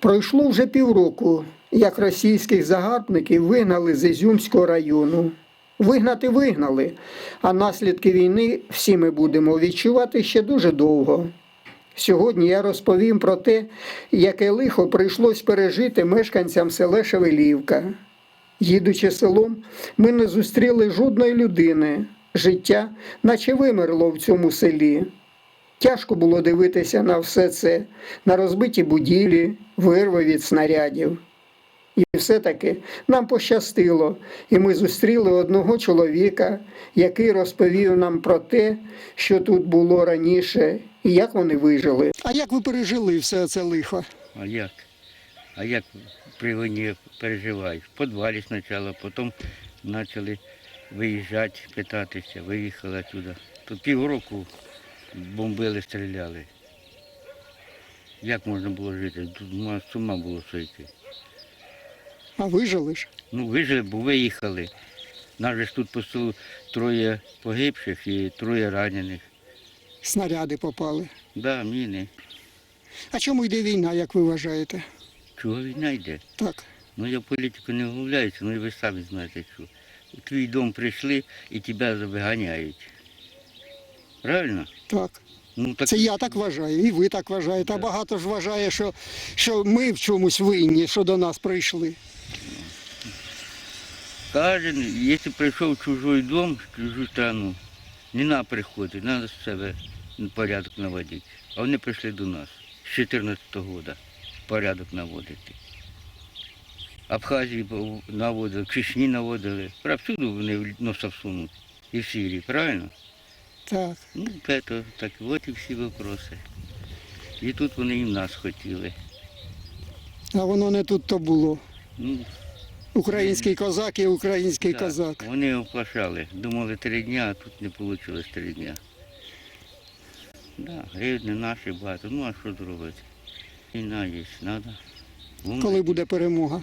Пройшло вже півроку, як російських загарбників вигнали з Ізюмського району. Вигнати вигнали, а наслідки війни всі ми будемо відчувати ще дуже довго. Сьогодні я розповім про те, яке лихо прийшлось пережити мешканцям села Шевелівка. Їдучи селом, ми не зустріли жодної людини. Життя, наче вимерло в цьому селі. Тяжко було дивитися на все це, на розбиті будівлі, вирви від снарядів. І все-таки нам пощастило, і ми зустріли одного чоловіка, який розповів нам про те, що тут було раніше, і як вони вижили. А як ви пережили все це лихо? А як? А як при війні переживаєш? В підвалі спочатку, потім почали виїжджати, питатися, виїхали туди. Тут півроку бомбили, стріляли. Як можна було жити? Тут з ума було сойти. А вижили ж? Ну, вижили, бо виїхали. Нас же ж тут по селу троє погибших і троє ранених. Снаряди попали. Так, Да, міни. А чому йде війна, як ви вважаєте? Чого війна йде? Так. Ну я в політику не вглубляюся, ну і ви самі знаєте, що у твій дом прийшли і тебе виганяють. Правильно? Так. Ну так Це я так вважаю, і ви так вважаєте. А багато ж вважає, що, що ми в чомусь винні, що до нас прийшли. кожен, якщо прийшов в чужий дом, в чужу страну, не на приходити, треба з себе порядок наводити. А вони прийшли до нас з 14 року порядок наводити. Абхазії наводили, Чечні наводили. Правда, всюди вони носа всунуть. І в Сирії, правильно? Так. Ну, это, так от і всі вопроси. І тут вони і нас хотіли. А воно не тут то було. Ну, Український козак і український так, козак. Вони оплашали. Думали три дня, а тут не вийшло три дня. Да, рідні наші багато. Ну а що зробити? Війна є, треба. Коли буде перемога?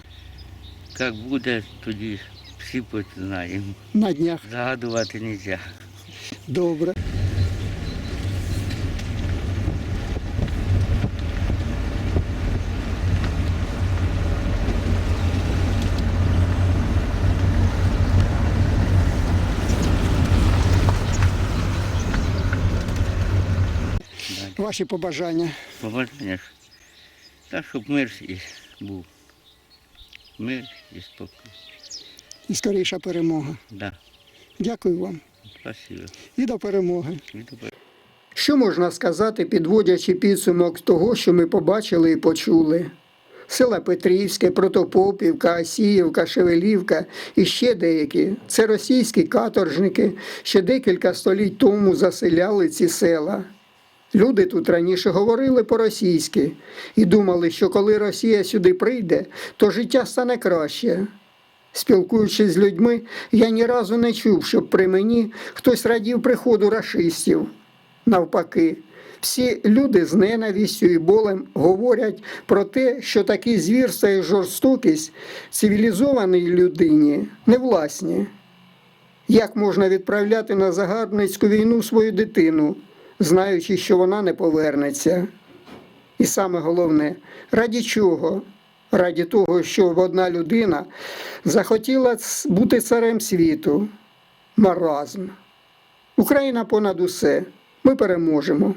Як буде, тоді всі знаємо. На днях. Загадувати не можна. Добре. Ваші побажання. Побажання. Та щоб мир і був. Мир і спокій. І скоріша перемога. Да. Дякую вам. Спасибо. І до перемоги. Що можна сказати, підводячи підсумок того, що ми побачили і почули? Села Петрівське, Протопопівка, Асіївка, Шевелівка і ще деякі. Це російські каторжники, ще декілька століть тому заселяли ці села. Люди тут раніше говорили по-російськи і думали, що коли Росія сюди прийде, то життя стане краще. Спілкуючись з людьми, я ні разу не чув, щоб при мені хтось радів приходу рашистів. Навпаки, всі люди з ненавістю і болем говорять про те, що такі звірства і жорстокість цивілізованій людині не власні. Як можна відправляти на загарбницьку війну свою дитину, знаючи, що вона не повернеться? І саме головне, раді чого? Раді того, що одна людина захотіла бути царем світу. Маразм. Україна понад усе. Ми переможемо.